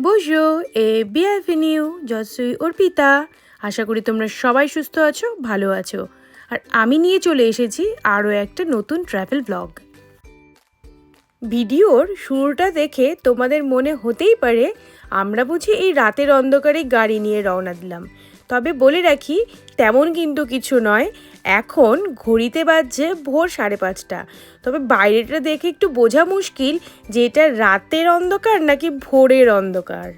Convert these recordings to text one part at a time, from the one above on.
Bonjour এ bienvenue, জসুই Arpita আশা করি তোমরা সবাই সুস্থ আছো ভালো আছো। আর আমি নিয়ে চলে এসেছি আরও একটা নতুন ট্র্যাভেল ব্লগ ভিডিওর শুরুটা দেখে তোমাদের মনে হতেই পারে আমরা বুঝি এই রাতের অন্ধকারে গাড়ি নিয়ে রওনা দিলাম। তবে বলে রাখি, তেমন কিন্তু কিছু নয়। এখন ঘড়িতে বাজছে ভোর সাড়ে পাঁচটা। তবে বাইরেটা দেখে একটু বোঝা মুশকিল যে এটা রাতের অন্ধকার নাকি ভোরের অন্ধকার।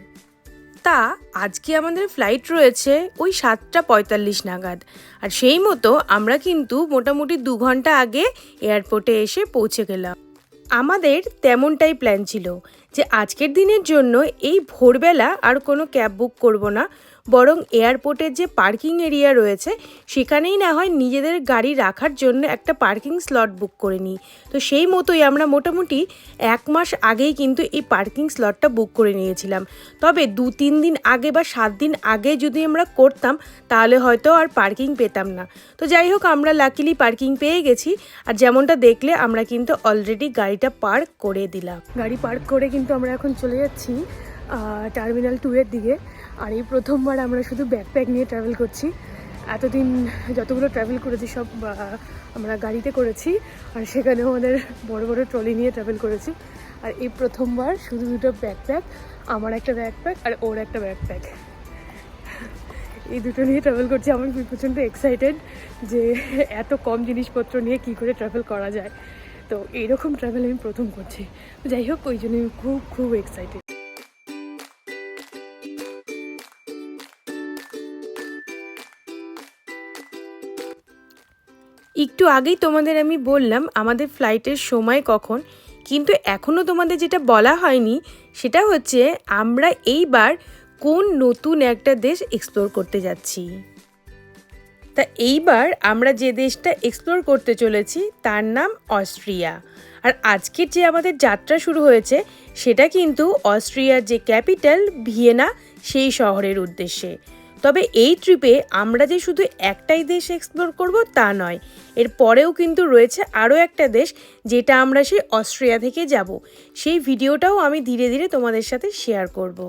তা, আজকে আমাদের ফ্লাইট রয়েছে ওই সাতটা পঁয়তাল্লিশ নাগাদ। আর সেই মতো আমরা কিন্তু মোটামুটি দু ঘণ্টা আগে এয়ারপোর্টে এসে পৌঁছে গেলাম। আমাদের তেমনটাই প্ল্যান ছিল যে আজকের দিনের জন্য এই ভোরবেলা আর কোনো ক্যাব বুক করব না। বরং এয়ারপোর্টের যে পার্কিং এরিয়া রয়েছে, সেখানেই না হয় নিজেদের গাড়ি রাখার জন্য একটা পার্কিং স্লট বুক করে নিই। তো সেই মতোই আমরা মোটামুটি এক মাস আগেই কিন্তু এই পার্কিং স্লটটা বুক করে নিয়েছিলাম। তবে দু তিন দিন আগে বা সাত দিন আগে যদি আমরা করতাম, তাহলে হয়তো আর পার্কিং পেতাম না। তো যাই হোক, আমরা লাকিলি পার্কিং পেয়ে গেছি। আর যেমনটা দেখলে, আমরা কিন্তু অলরেডি গাড়িটা পার্ক করে দিলাম। গাড়ি পার্ক করে কিন্তু আমরা এখন চলে যাচ্ছি টার্মিনাল টু এর দিকে। আর এই প্রথমবার আমরা শুধু ব্যাকপ্যাক নিয়ে ট্রাভেল করছি। এতদিন যতগুলো ট্রাভেল করেছি, সব আমরা গাড়িতে করেছি, আর সেখানেও আমাদের বড় বড় ট্রলি নিয়ে ট্রাভেল করেছি। আর এই প্রথমবার শুধু দুটো ব্যাকপ্যাক আমার একটা ব্যাকপ্যাক আর ওর একটা ব্যাকপ্যাক এই দুটো নিয়ে ট্রাভেল করছি। আমার প্রচণ্ড এক্সাইটেড যে এত কম জিনিসপত্র নিয়ে কি করে ট্রাভেল করা যায়। তো এইরকম ট্রাভেল আমি প্রথম করছি। যাই হোক, ওই জন্য আমি খুব খুব এক্সাইটেড একটু আগেই তোমাদের আমি বললাম আমাদের ফ্লাইটের সময় কখন, কিন্তু এখনও তোমাদের যেটা বলা হয়নি সেটা হচ্ছে আমরা এইবার কোন নতুন একটা দেশ এক্সপ্লোর করতে যাচ্ছি। তা এইবার আমরা যে দেশটা এক্সপ্লোর করতে চলেছি তার নাম অস্ট্রিয়া। আর আজকের যে আমাদের যাত্রা শুরু হয়েছে সেটা কিন্তু অস্ট্রিয়ার যে ক্যাপিটাল ভিয়েনা সেই শহরের উদ্দেশ্যে। তবে এই ট্রিপে আমরা যে শুধু একটাই দেশ এক্সপ্লোর করব তা নয়, এর পরেও কিন্তু রয়েছে আরও একটা দেশ যেটা আমরা সেই অস্ট্রিয়া থেকে যাব সেই ভিডিওটাও আমি ধীরে ধীরে তোমাদের সাথে শেয়ার করব।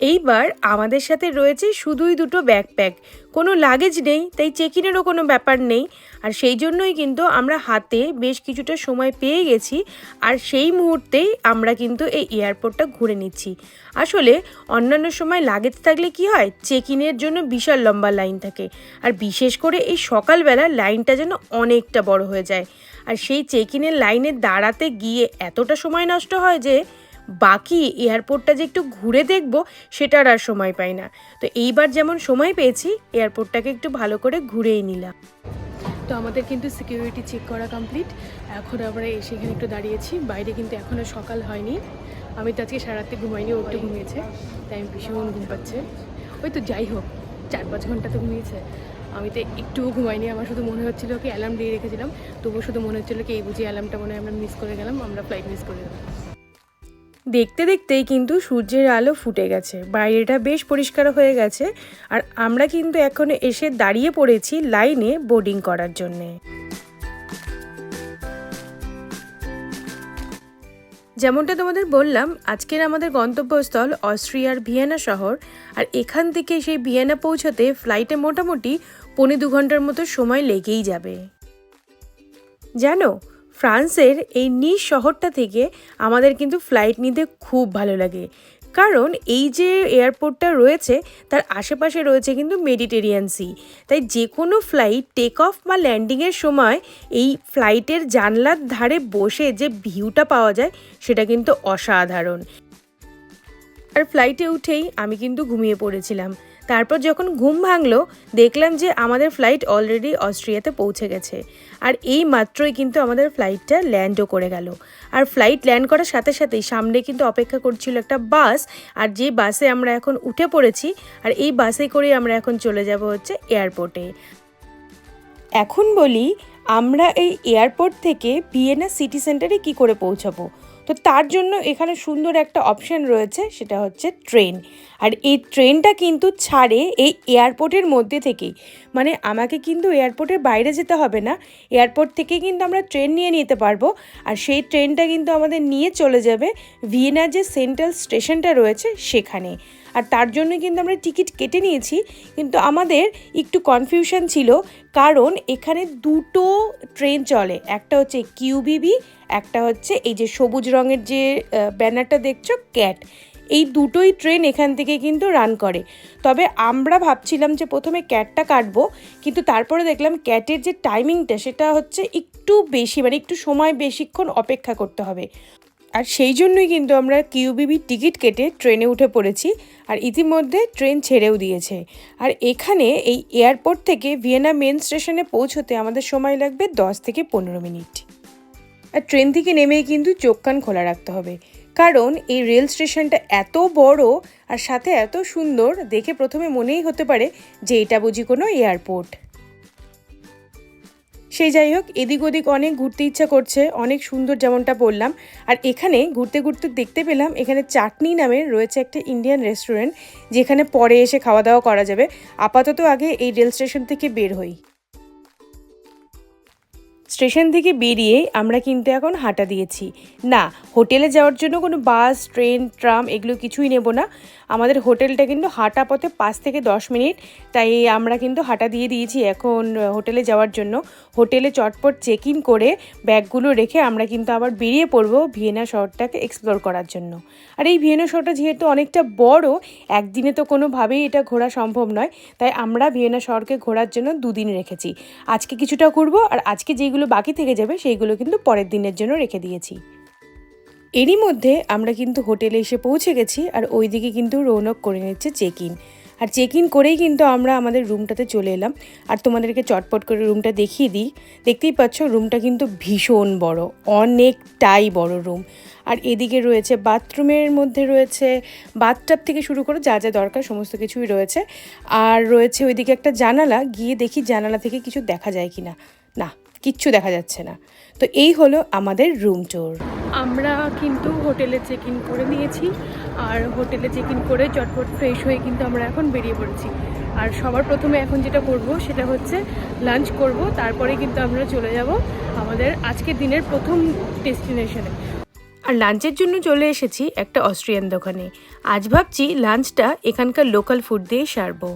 এইবার আমাদের সাথে রয়েছে শুধুই দুটো ব্যাকপ্যাক কোনো লাগেজ নেই, তাই চেকিনেরও কোনো ব্যাপার নেই। আর সেই জন্যই কিন্তু আমরা হাতে বেশ কিছুটা সময় পেয়ে গেছি, আর সেই মুহূর্তেই আমরা কিন্তু এই এয়ারপোর্টটা ঘুরে নিচ্ছি। আসলে অন্যান্য সময় লাগেজ থাকলে কি হয়? চেক ইনের জন্য বিশাল লম্বা লাইন থাকে। আর বিশেষ করে এই সকালবেলা লাইনটা যেন অনেকটা বড় হয়ে যায়। আর সেই চেক ইনের লাইনে দাঁড়াতে গিয়ে এতটা সময় নষ্ট হয় যে বাকি এয়ারপোর্টটা যে একটু ঘুরে দেখব, সেটার আর সময় পাই না। তো এইবার যেমন সময় পেয়েছি, এয়ারপোর্টটাকে একটু ভালো করে ঘুরেই নিলাম। তো আমাদের কিন্তু সিকিউরিটি চেক করা কমপ্লিট এখন আমরা এসে এখানে একটু দাঁড়িয়েছি। বাইরে কিন্তু এখনও সকাল হয়নি। আমি তো আজকে সারা রাত্রে ঘুমাইনি, ও একটু ঘুমিয়েছে। তাই আমি ভীষণ ঘুম পাচ্ছে। ওই তো যাই হোক, চার পাঁচ ঘণ্টা তো ঘুমিয়েছে। আমি তো একটুও ঘুমাইনি। আমার শুধু মনে হচ্ছিল কি অ্যালার্ম দিয়ে রেখেছিলাম। তবুও শুধু মনে হচ্ছিল কি, এই বুঝি অ্যালার্মটা মনে হয় আমরা মিস করে গেলাম। আমরা ফ্লাইট মিস করে গেলাম। দেখতে দেখতেই কিন্তু সূর্যের আলো ফুটে গেছে। বাইরেটা বেশ পরিষ্কার হয়ে গেছে আর আমরা কিন্তু এখন এসে দাঁড়িয়ে পড়েছি লাইনে বোর্ডিং করার জন্যে। যেমনটা তোমাদের বললাম, আজকের আমাদের গন্তব্যস্থল অস্ট্রিয়ার ভিয়েনা শহর আর এখান থেকে সেই ভিয়েনা পৌঁছতে ফ্লাইটে মোটামুটি পৌনে দু ঘণ্টার মতো সময় লেগেই যাবে। জানো ফ্রান্সের এই নিজ শহরটা থেকে আমাদের কিন্তু ফ্লাইট নিতে খুব ভালো লাগে। কারণ এই যে এয়ারপোর্টটা রয়েছে, তার আশেপাশে রয়েছে কিন্তু মেডিটেরিয়ান সি তাই যে কোনো ফ্লাইট টেক অফ বা ল্যান্ডিংয়ের সময় এই ফ্লাইটের জানলার ধারে বসে যে ভিউটা পাওয়া যায়, সেটা কিন্তু অসাধারণ। আর ফ্লাইটে উঠেই আমি কিন্তু ঘুমিয়ে পড়েছিলাম। তারপর যখন ঘুম ভাঙলো, দেখলাম যে আমাদের ফ্লাইট অলরেডি অস্ট্রিয়াতে পৌঁছে গেছে। আর এই মাত্রই কিন্তু আমাদের ফ্লাইটটা ল্যান্ডও করে গেল। আর ফ্লাইট ল্যান্ড করার সাথে সাথেই সামনে কিন্তু অপেক্ষা করছিল একটা বাস আর যে বাসে আমরা এখন উঠে পড়েছি, আর এই বাসে করে আমরা এখন চলে যাব হচ্ছে এয়ারপোর্টে এখন বলি, আমরা এই এয়ারপোর্ট থেকে ভিয়েনা সিটি সেন্টারে কি করে পৌঁছাবো? তো তার জন্য এখানে সুন্দর একটা অপশন রয়েছে, সেটা হচ্ছে ট্রেন আর এই ট্রেনটা কিন্তু ছাড়ে এই এয়ারপোর্টের মধ্যে থেকেই। মানে আমাকে কিন্তু এয়ারপোর্টের বাইরে যেতে হবে না এয়ারপোর্ট থেকে কিন্তু আমরা ট্রেন নিয়ে নিতে পারব। আর সেই ট্রেনটা কিন্তু আমাদের নিয়ে চলে যাবে ভিয়েনার যে সেন্ট্রাল স্টেশনটা রয়েছে সেখানে। আর তার জন্য কিন্তু আমরা টিকিট কেটে নিয়েছি। কিন্তু আমাদের একটু কনফিউশন ছিল, কারণ এখানে দুটো ট্রেন চলে। একটা হচ্ছে কিউবিবি একটা হচ্ছে এই যে সবুজ রঙের যে ব্যানারটা দেখছ ক্যাট এই দুটোই ট্রেন এখান থেকে কিন্তু রান করে। তবে আমরা ভাবছিলাম যে প্রথমে ক্যাটটা কাটবো, কিন্তু তারপরে দেখলাম ক্যাটের যে টাইমিংটা সেটা হচ্ছে একটু বেশি মানে একটু সময় বেশিক্ষণ অপেক্ষা করতে হবে। আর সেই জন্যই কিন্তু আমরা কিউবিবি টিকিট কেটে ট্রেনে উঠে পড়েছি আর ইতিমধ্যে ট্রেন ছেড়েও দিয়েছে। আর এখানে এই এয়ারপোর্ট থেকে ভিয়েনা মেন স্টেশনে পৌঁছতে আমাদের সময় লাগবে দশ থেকে পনেরো মিনিট। আর ট্রেন থেকে নেমেই কিন্তু চোখ কান খোলা রাখতে হবে। কারণ এই রেল স্টেশনটা এত বড় আর সাথে এত সুন্দর, দেখে প্রথমে মনেই হতে পারে যে এটা বুঝি কোনো এয়ারপোর্ট। সেই যাই হোক, এদিক ওদিক অনেক ঘুরতে ইচ্ছা করছে, অনেক সুন্দর যেমনটা বললাম। আর এখানে ঘুরতে ঘুরতে দেখতে পেলাম, এখানে চাটনি নামে রয়েছে একটা ইন্ডিয়ান রেস্টুরেন্ট যেখানে পরে এসে খাওয়া দাওয়া করা যাবে। আপাতত আগে এই রেল স্টেশন থেকে বের হই। স্টেশন থেকে বেরিয়ে আমরা কিন্তু এখন হাঁটা দিয়েছি। না, হোটেলে যাওয়ার জন্য কোনো বাস, ট্রেন, ট্রাম এগুলো কিছুই নেব না। আমাদের হোটেলটা কিন্তু হাঁটা পথে পাঁচ থেকে দশ মিনিট, তাই আমরা কিন্তু হাঁটা দিয়ে দিয়েছি এখন হোটেলে যাওয়ার জন্য। হোটেলে চটপট চেক ইন করে ব্যাগগুলো রেখে আমরা কিন্তু আবার বেরিয়ে পড়ব ভিয়েনা শহরটাকে এক্সপ্লোর করার জন্য। আর এই ভিয়েনা শহরটা যেহেতু অনেকটা বড়, একদিনে তো কোনোভাবেই এটা ঘোরা সম্ভব নয়, তাই আমরা ভিয়েনা শহরকে ঘোরার জন্য দুদিন রেখেছি। আজকে কিছুটা ঘুরবো আর আজকে যেগুলো বাকি থেকে যাবে, সেইগুলো কিন্তু পরের দিনের জন্য রেখে দিয়েছি। এরই মধ্যে আমরা কিন্তু হোটেলে এসে পৌঁছে গেছি আর ওইদিকে কিন্তু রৌনক করে নিচ্ছে চেক ইন আর চেক ইন করেই কিন্তু আমরা আমাদের রুমটাতে চলে এলাম। আর তোমাদেরকে চটপট করে রুমটা দেখিয়ে দিই। দেখতেই পাচ্ছ রুমটা কিন্তু ভীষণ বড়, অনেকটাই বড় রুম। আর এদিকে রয়েছে বাথরুমের মধ্যে রয়েছে, বাথটাব থেকে শুরু করে যা যা দরকার সমস্ত কিছুই রয়েছে। আর রয়েছে ওইদিকে একটা জানালা, গিয়ে দেখি জানালা থেকে কিছু দেখা যায় কি না না কিচ্ছু দেখা যাচ্ছে না। তো এই হলো আমাদের রুম ট্যুর আমরা কিন্তু হোটেলে চেক ইন করে নিয়েছি আর হোটেলে চেক ইন করে চটপট ফ্রেশ হয়ে কিন্তু আমরা এখন বেরিয়ে পড়েছি। আর সবার প্রথমে এখন যেটা করব সেটা হচ্ছে লাঞ্চ করব, তারপরে কিন্তু আমরা চলে যাব আমাদের আজকের দিনের প্রথম ডেস্টিনেশনে আর লাঞ্চের জন্য চলে এসেছি একটা অস্ট্রিয়ান দোকানে। আজ ভাবছি লাঞ্চটা এখানকার লোকাল ফুড দিয়ে সারবো।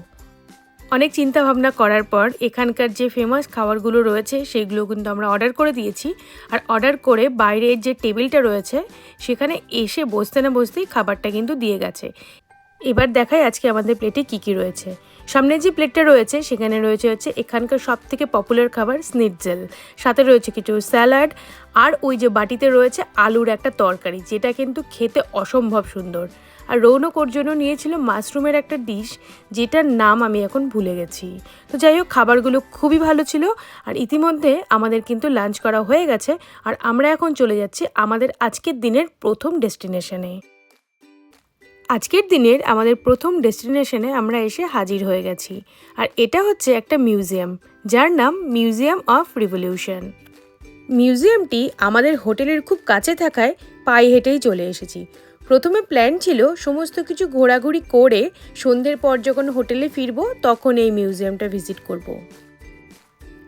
অনেক চিন্তা ভাবনা করার পর এখানকার যে ফেমাস খাবারগুলো রয়েছে, সেগুলো কিন্তু আমরা অর্ডার করে দিয়েছি। আর অর্ডার করে বাইরের যে টেবিলটা রয়েছে, সেখানে এসে বসতে না বসতেই খাবারটা কিন্তু দিয়ে গেছে। এবার দেখাই আজকে আমাদের প্লেটে কী কী রয়েছে। সামনে যে প্লেটটা রয়েছে, সেখানে রয়েছে হচ্ছে এখানকার সব থেকে পপুলার খাবার স্নিটজেল সাথে রয়েছে কিছু স্যালাড আর ওই যে বাটিতে রয়েছে আলুর একটা তরকারি, যেটা কিন্তু খেতে অসম্ভব সুন্দর। আর রৌনক ওর জন্য নিয়েছিল মাশরুমের একটা ডিশ যেটার নাম আমি এখন ভুলে গেছি। তো যাই হোক, খাবারগুলো খুবই ভালো ছিল, আর ইতিমধ্যে আমাদের কিন্তু লাঞ্চ করা হয়ে গেছে, আর আমরা এখন চলে যাচ্ছি আমাদের আজকের দিনের প্রথম ডেস্টিনেশনে আজকের দিনের আমাদের প্রথম ডেস্টিনেশনে আমরা এসে হাজির হয়ে গেছি, আর এটা হচ্ছে একটা মিউজিয়াম যার নাম মিউজিয়াম অফ রিভলিউশন মিউজিয়ামটি আমাদের হোটেলের খুব কাছে থাকায় পায়ে হেঁটেই চলে এসেছি প্রথমে প্ল্যান ছিল সমস্ত কিছু ঘোরাঘুরি করে সন্ধ্যের পর যখন হোটেলে ফিরবো, তখন এই মিউজিয়ামটা ভিজিট করব।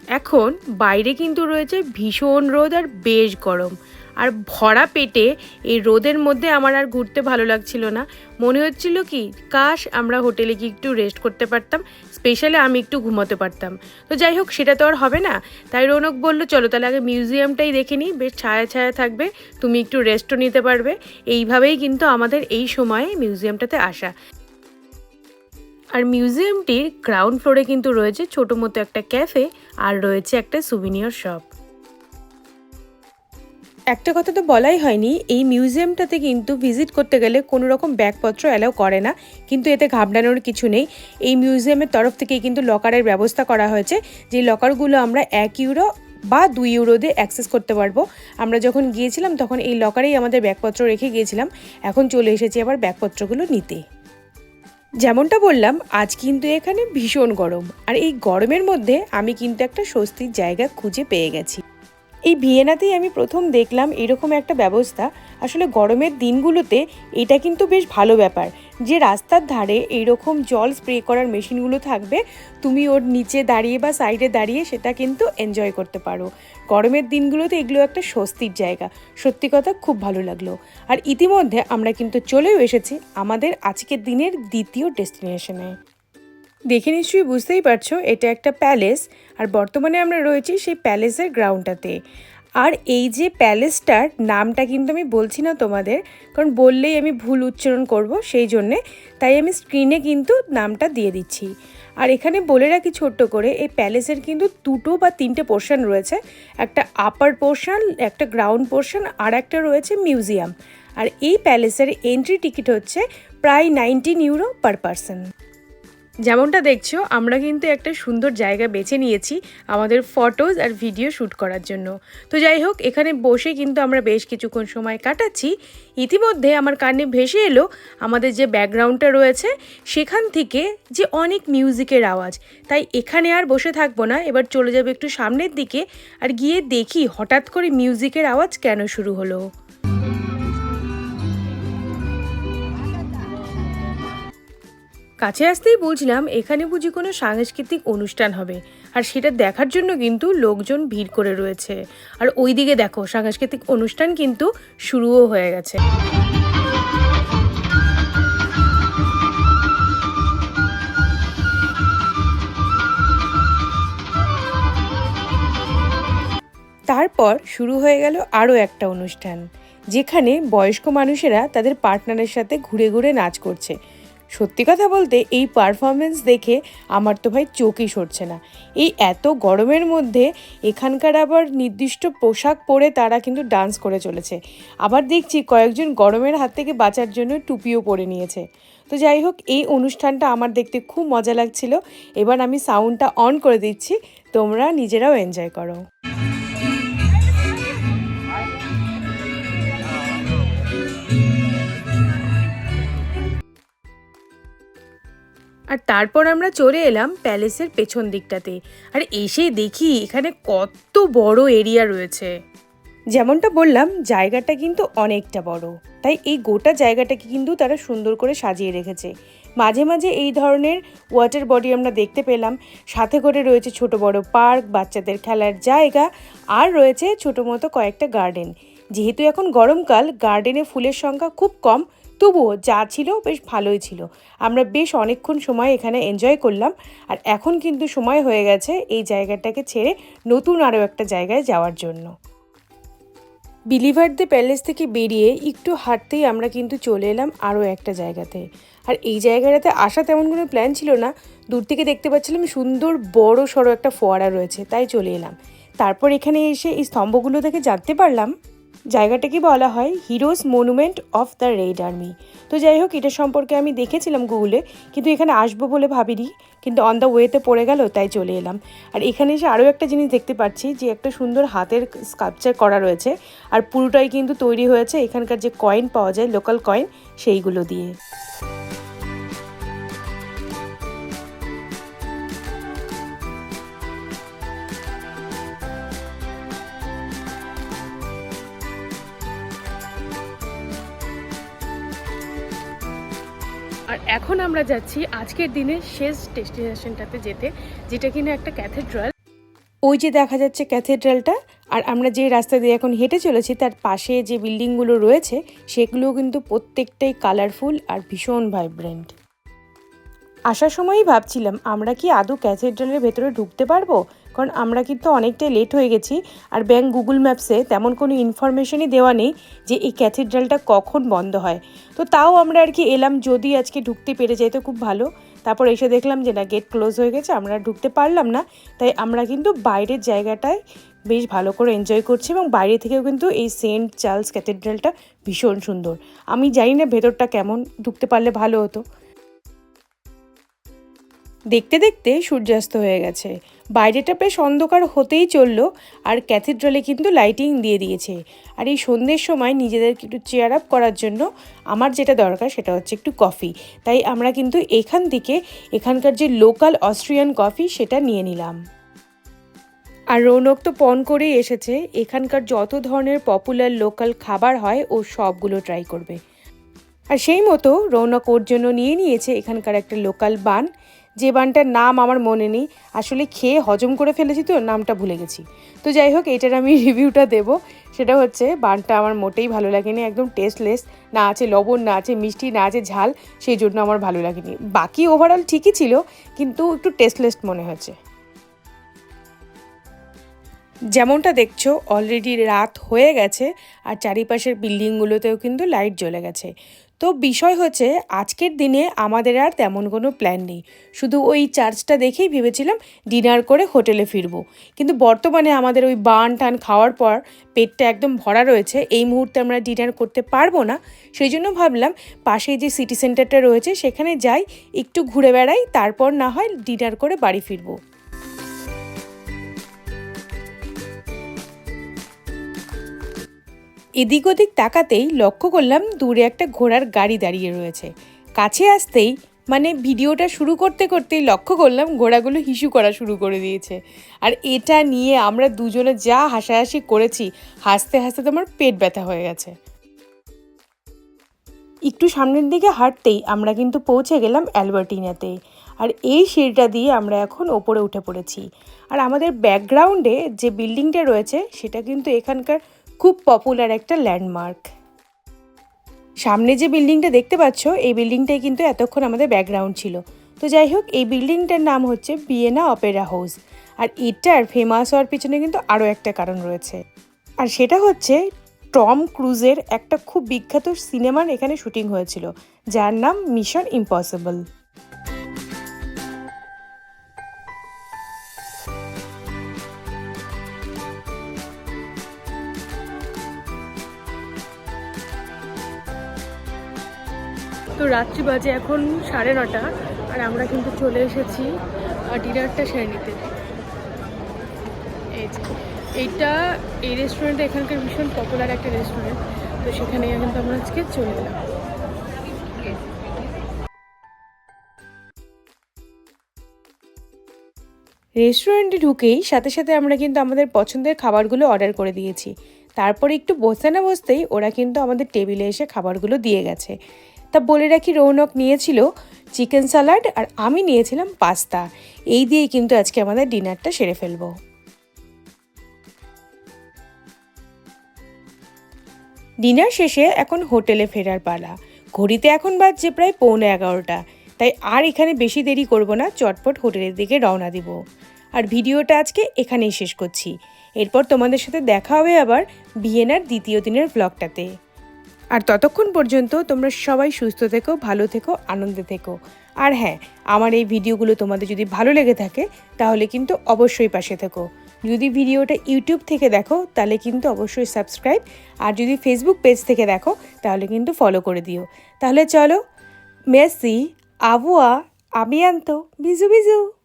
এখন বাইরে কিন্তু রয়েছে ভীষণ রোদ আর বেশ গরম আর ভরা পেটে এই রোদের মধ্যে আমার আর ঘুরতে ভালো লাগছিল না। মনে হচ্ছিল কি, কাশ, আমরা হোটেলে গিয়ে একটু রেস্ট করতে পারতাম স্পেশালি আমি একটু ঘুমাতে পারতাম। তো যাই হোক, সেটা তো আর হবে না। তাই রৌনক বলল, চলো তাহলে আগে মিউজিয়ামটাই দেখে নিই, বেশ ছায়া ছায়া থাকবে, তুমি একটু রেস্টও নিতে পারবে। এইভাবেই কিন্তু আমাদের এই সময়ে মিউজিয়ামটাতে আসা। আর মিউজিয়ামটির গ্রাউন্ড ফ্লোরে কিন্তু রয়েছে ছোটো মতো একটা ক্যাফে আর রয়েছে একটা সুভিনিয়র শপ একটা কথা তো বলাই হয়নি, এই মিউজিয়ামটাতে কিন্তু ভিজিট করতে গেলে কোনো রকম ব্যাগপত্র অ্যালাউ করে না, কিন্তু এতে ঘাবড়ানোর কিছু নেই। এই মিউজিয়ামের তরফ থেকেই কিন্তু লকারের ব্যবস্থা করা হয়েছে, যে লকারগুলো আমরা এক ইউরো বা দুই ইউরো দিয়ে অ্যাক্সেস করতে পারব। আমরা যখন গিয়েছিলাম তখন এই লকারেই আমাদের ব্যাগপত্র রেখে গিয়েছিলাম, এখন চলে এসেছি আবার ব্যাগপত্রগুলো নিতে। যেমনটা বললাম, আজ কিন্তু এখানে ভীষণ গরম, আর এই গরমের মধ্যে আমি কিন্তু একটা স্বস্তির জায়গা খুঁজে পেয়ে গেছি। এই ভিয়েনাতেই আমি প্রথম দেখলাম এরকম একটা ব্যবস্থা। আসলে গরমের দিনগুলোতে এটা কিন্তু বেশ ভালো ব্যাপার। যে রাস্তার ধারে এইরকম জল স্প্রে করার মেশিনগুলো থাকবে, তুমি ওর নিচে দাঁড়িয়ে বা সাইডে দাঁড়িয়ে সেটা কিন্তু এনজয় করতে পারো। গরমের দিনগুলোতে এগুলো একটা স্বস্তির জায়গা। সত্যি কথা খুব ভালো লাগল। আর ইতিমধ্যে আমরা কিন্তু চলেও এসেছি আমাদের আজকের দিনের দ্বিতীয় ডেস্টিনেশনে। দেখে নিশ্চয়ই বুঝতেই পারছ, এটা একটা প্যালেস আর বর্তমানে আমরা রয়েছি সেই প্যালেসের গ্রাউন্ডটাতে। আর এই যে প্যালেসটার নামটা কিন্তু আমি বলছি না তোমাদের, কারণ বললেই আমি ভুল উচ্চারণ করব সেই জন্যে, তাই আমি স্ক্রিনে কিন্তু নামটা দিয়ে দিচ্ছি। আর এখানে বলে রাখি ছোট্ট করে, এই প্যালেসের কিন্তু দুটো বা তিনটে পোর্শন রয়েছে, একটা আপার পোর্শন একটা গ্রাউন্ড পোর্শন আর একটা রয়েছে মিউজিয়াম আর এই প্যালেসের এন্ট্রি টিকিট হচ্ছে প্রায় নাইনটিন ইউরো পার পারসন যেমনটা দেখছ, আমরা কিন্তু একটা সুন্দর জায়গা বেছে নিয়েছি আমাদের ফটোজ আর ভিডিও শ্যুট করার জন্য। তো যাই হোক, এখানে বসে কিন্তু আমরা বেশ কিছুক্ষণ সময় কাটাচ্ছি। ইতিমধ্যে আমার কানে ভেসে এলো আমাদের যে ব্যাকগ্রাউন্ডটা রয়েছে, সেখান থেকে যে অনেক মিউজিকের আওয়াজ। তাই এখানে আর বসে থাকব না, এবার চলে যাব একটু সামনের দিকে আর গিয়ে দেখি হঠাৎ করে মিউজিকের আওয়াজ কেন শুরু হলো। কাছে আসতেই বুঝলাম এখানে বুঝি কোনো সাংস্কৃতিক অনুষ্ঠান হবে? আর সেটা দেখার জন্য কিন্তু লোকজন ভিড় করে রয়েছে। আর ওই দিকে দেখো, সাংস্কৃতিক অনুষ্ঠান কিন্তু শুরুও হয়ে গেছে। তারপর শুরু হয়ে গেল আরও একটা অনুষ্ঠান, যেখানে বয়স্ক মানুষেরা তাদের পার্টনারের সাথে ঘুরে ঘুরে নাচ করছে। সত্যি কথা বলতে, এই পারফরমেন্স দেখে আমার তো ভাই চোখই সরছে না। এই এত গরমের মধ্যে এখানকার আবার নির্দিষ্ট পোশাক পরে তারা কিন্তু ডান্স করে চলেছে। আবার দেখছি কয়েকজন গরমের হাত থেকে বাঁচার জন্য টুপিও পরে নিয়েছে। তো যাই হোক, এই অনুষ্ঠানটা আমার দেখতে খুব মজা লাগছিল। এবার আমি সাউন্ডটা অন করে দিচ্ছি। তোমরা নিজেরাও এনজয় করো। আর তারপর আমরা চলে এলাম প্যালেসের পেছন দিকটাতে। আর এসে দেখি এখানে কত বড় এরিয়া রয়েছে। যেমনটা বললাম, জায়গাটা কিন্তু অনেকটা বড়। তাই এই গোটা জায়গাটাকে কিন্তু তারা সুন্দর করে সাজিয়ে রেখেছে। মাঝে মাঝে এই ধরনের ওয়াটার বডি আমরা দেখতে পেলাম। সাথে করে রয়েছে ছোট বড় পার্ক, বাচ্চাদের খেলার জায়গা, আর রয়েছে ছোটো মতো কয়েকটা গার্ডেন যেহেতু এখন গরমকাল গার্ডেনে ফুলের সংখ্যা খুব কম তবুও যা ছিল বেশ ভালোই ছিল। আমরা বেশ অনেকক্ষণ সময় এখানে এনজয় করলাম আর এখন কিন্তু সময় হয়ে গেছে এই জায়গাটাকে ছেড়ে নতুন আরও একটা জায়গায় যাওয়ার জন্য। বিলিভার দ্য প্যালেস থেকে বেরিয়ে একটু হাঁটতেই আমরা কিন্তু চলে এলাম আরও একটা জায়গাতে। আর এই জায়গাটাতে আসা তেমন কোনো প্ল্যান ছিল না। দূর থেকে দেখতে পাচ্ছিলাম সুন্দর বড় সড়ো একটা ফোয়ারা রয়েছে, তাই চলে এলাম। তারপর এখানে এসে এই স্তম্ভগুলো থেকে জানতে পারলাম জায়গাটাকে বলা হয় heroes monument of the red army. তো যাই হোক, এটা সম্পর্কে আমি দেখেছিলাম গুগলে কিন্তু এখানে আসব বলে ভাবিনি, কিন্তু অন দ্য ওয়েতে পড়ে গেল, তাই চলে এলাম। আর এখানে এসে আরও একটা জিনিস দেখতে পাচ্ছি, যে একটা সুন্দর হাতের স্কাল্পচার করা রয়েছে, আর পুরোটাই কিন্তু তৈরি হয়েছে এখানকার যে কয়েন পাওয়া যায় লোকাল কয়েন সেইগুলো দিয়ে। আমরা যাচ্ছি আজকের দিনে শেষ ডেস্টিনেশনটাতে যেতে, যেটা কিনা একটা ক্যাথেড্রাল। ওই যে দেখা যাচ্ছে ক্যাথেড্রালটা, আর আমরা যে রাস্তা দিয়ে এখন হেঁটে চলেছি, তার পাশে যে বিল্ডিংগুলো রয়েছে, সেগুলোও কিন্তু প্রত্যেকটাই কালারফুল আর ভীষণ ভাইব্রেন্ট আসার সময়ই ভাবছিলাম, আমরা কি আদৌ ক্যাথেড্রালের ভেতরে ঢুকতে পারব? কারণ আমরা কিন্তু অনেকটাই লেট হয়ে গেছি, আর ব্যাঙ্ক গুগল ম্যাপসে তেমন কোনো ইনফরমেশনই দেওয়া নেই যে এই ক্যাথেড্রালটা কখন বন্ধ হয়। তো তাও আমরা আর কি এলাম, যদি আজকে ঢুকতে পেরে যাই তো খুব ভালো। তারপর এসে দেখলাম যে না গেট ক্লোজ হয়ে গেছে, আমরা ঢুকতে পারলাম না। তাই আমরা কিন্তু বাইরের জায়গাটায় বেশ ভালো করে এনজয় করছি এবং বাইরে থেকেও কিন্তু এই সেন্ট চার্লস ক্যাথেড্রালটা ভীষণ সুন্দর। আমি জানি না ভেতরটা কেমন, ঢুকতে পারলে ভালো হতো। দেখতে দেখতে সূর্যাস্ত হয়ে গেছে। বাইরেটা বেশ অন্ধকার হতেই চলল আর ক্যাথিড্রালে কিন্তু লাইটিং দিয়ে দিয়েছে। আর এই সন্ধ্যের সময় নিজেদেরকে একটু চেয়ার আপ করার জন্য আমার যেটা দরকার সেটা হচ্ছে একটু কফি তাই আমরা কিন্তু এখান থেকে এখানকার যে লোকাল অস্ট্রিয়ান কফি সেটা নিয়ে নিলাম। আর রৌনক তো পণ করেই এসেছে, এখানকার যত ধরনের পপুলার লোকাল খাবার হয় ও সবগুলো ট্রাই করবে। আর সেই মতো রৌনক ওর জন্য নিয়ে নিয়েছে এখানকার একটা লোকাল বান যে বানটার নাম আমার মনে নেই, আসলে খেয়ে হজম করে ফেলেছি তো, নামটা ভুলে গেছি। তো যাই হোক, এটার আমি রিভিউটা দেব। সেটা হচ্ছে, বানটা আমার মোটেই ভালো লাগেনি, একদম টেস্টলেস না আছে লবণ, না আছে মিষ্টি, না আছে ঝাল, সেই জন্য আমার ভালো লাগেনি। বাকি ওভারঅল ঠিকই ছিল, কিন্তু একটু টেস্টলেস মনে হয়েছে যেমনটা দেখছ অলরেডি রাত হয়ে গেছে, আর চারিপাশের বিল্ডিংগুলোতেও কিন্তু লাইট জ্বলে গেছে। তো বিষয় হচ্ছে, আজকের দিনে আমাদের আর তেমন কোনো প্ল্যান নেই। শুধু ওই চার্চটা দেখেই ভেবেছিলাম ডিনার করে হোটেলে ফিরব। কিন্তু বর্তমানে আমাদের ওই বান টান খাওয়ার পর পেটটা একদম ভরা রয়েছে, এই মুহূর্তে আমরা ডিনার করতে পারব না। সেই জন্য ভাবলাম, পাশেই যে সিটি সেন্টারটা রয়েছে, সেখানে যাই, একটু ঘুরে বেড়াই, তারপর না হয় ডিনার করে বাড়ি ফিরবো। এদিক ওদিক তাকাতেই লক্ষ্য করলাম দূরে একটা ঘোড়ার গাড়ি দাঁড়িয়ে রয়েছে। কাছে আসতেই মানে ভিডিওটা শুরু করতে করতেই লক্ষ্য করলাম ঘোড়াগুলো হিসু করা শুরু করে দিয়েছে। আর এটা নিয়ে আমরা দুজনে যা হাসাহাসি করেছি, হাসতে হাসতে তোমার পেট ব্যথা হয়ে গেছে। একটু সামনের দিকে হাঁটতেই আমরা কিন্তু পৌঁছে গেলাম অ্যালবার্টিনাতে। আর এই সিঁড়িটা দিয়ে আমরা এখন ওপরে উঠে পড়েছি। আর আমাদের ব্যাকগ্রাউন্ডে যে বিল্ডিংটা রয়েছে, সেটা কিন্তু এখানকার খুব পপুলার একটা ল্যান্ডমার্ক সামনে যে বিল্ডিংটা দেখতে পাচ্ছ, এই বিল্ডিংটাই কিন্তু এতক্ষণ আমাদের ব্যাকগ্রাউন্ড ছিল। তো যাই হোক, এই বিল্ডিংটার নাম হচ্ছে বিয়েনা অপেরা হাউস আর এটার ফেমাস হওয়ার পিছনে কিন্তু আরও একটা কারণ রয়েছে। আর সেটা হচ্ছে, টম ক্রুজের একটা খুব বিখ্যাত সিনেমার এখানে শুটিং হয়েছিল, যার নাম মিশন ইম্পসিবল রাত্রি বাজে এখন সাড়ে নটা, আর আমরা কিন্তু চলে এসেছি ডিনারটা সেরে নিতে। এই এইটা এই রেস্টুরেন্টটা এখানকার ভীষণ পপুলার একটা রেস্টুরেন্ট তো সেখানে কিন্তু আমরা আজকে চলে এলাম। রেস্টুরেন্টে ঢুকেই সাথে সাথে আমরা কিন্তু আমাদের পছন্দের খাবারগুলো অর্ডার করে দিয়েছি। তারপরে একটু বসতে না বসতেই ওরা কিন্তু আমাদের টেবিলে এসে খাবারগুলো দিয়ে গেছে। তা বলে রাখি রৌনক নিয়েছিল চিকেন স্যালাড আর আমি নিয়েছিলাম পাস্তা। এই দিয়েই কিন্তু আজকে আমাদের ডিনারটা সেরে ফেলব। ডিনার শেষে এখন হোটেলে ফেরার পালা। ঘড়িতে এখন বাজছে প্রায় পৌনে এগারোটা। তাই আর এখানে বেশি দেরি করব না, চটপট হোটেলের দিকে রওনা দিব। আর ভিডিওটা আজকে এখানেই শেষ করছি। এরপর তোমাদের সাথে দেখা হবে আবার বিয়েনার দ্বিতীয় দিনের ব্লগটাতে আর ততক্ষণ পর্যন্ত তোমরা সবাই সুস্থ থেকো, ভালো থেকো, আনন্দে থেকো। আর হ্যাঁ আমার এই ভিডিওগুলো তোমাদের যদি ভালো লেগে থাকে, তাহলে কিন্তু অবশ্যই পাশে থেকো। যদি ভিডিওটা ইউটিউব থেকে দেখো, তাহলে কিন্তু অবশ্যই সাবস্ক্রাইব। আর যদি ফেসবুক পেজ থেকে দেখো, তাহলে কিন্তু ফলো করে দিও। তাহলে চলো, মেসি, আবুয়া, আমিয়ান্ত, বিজু বিজু।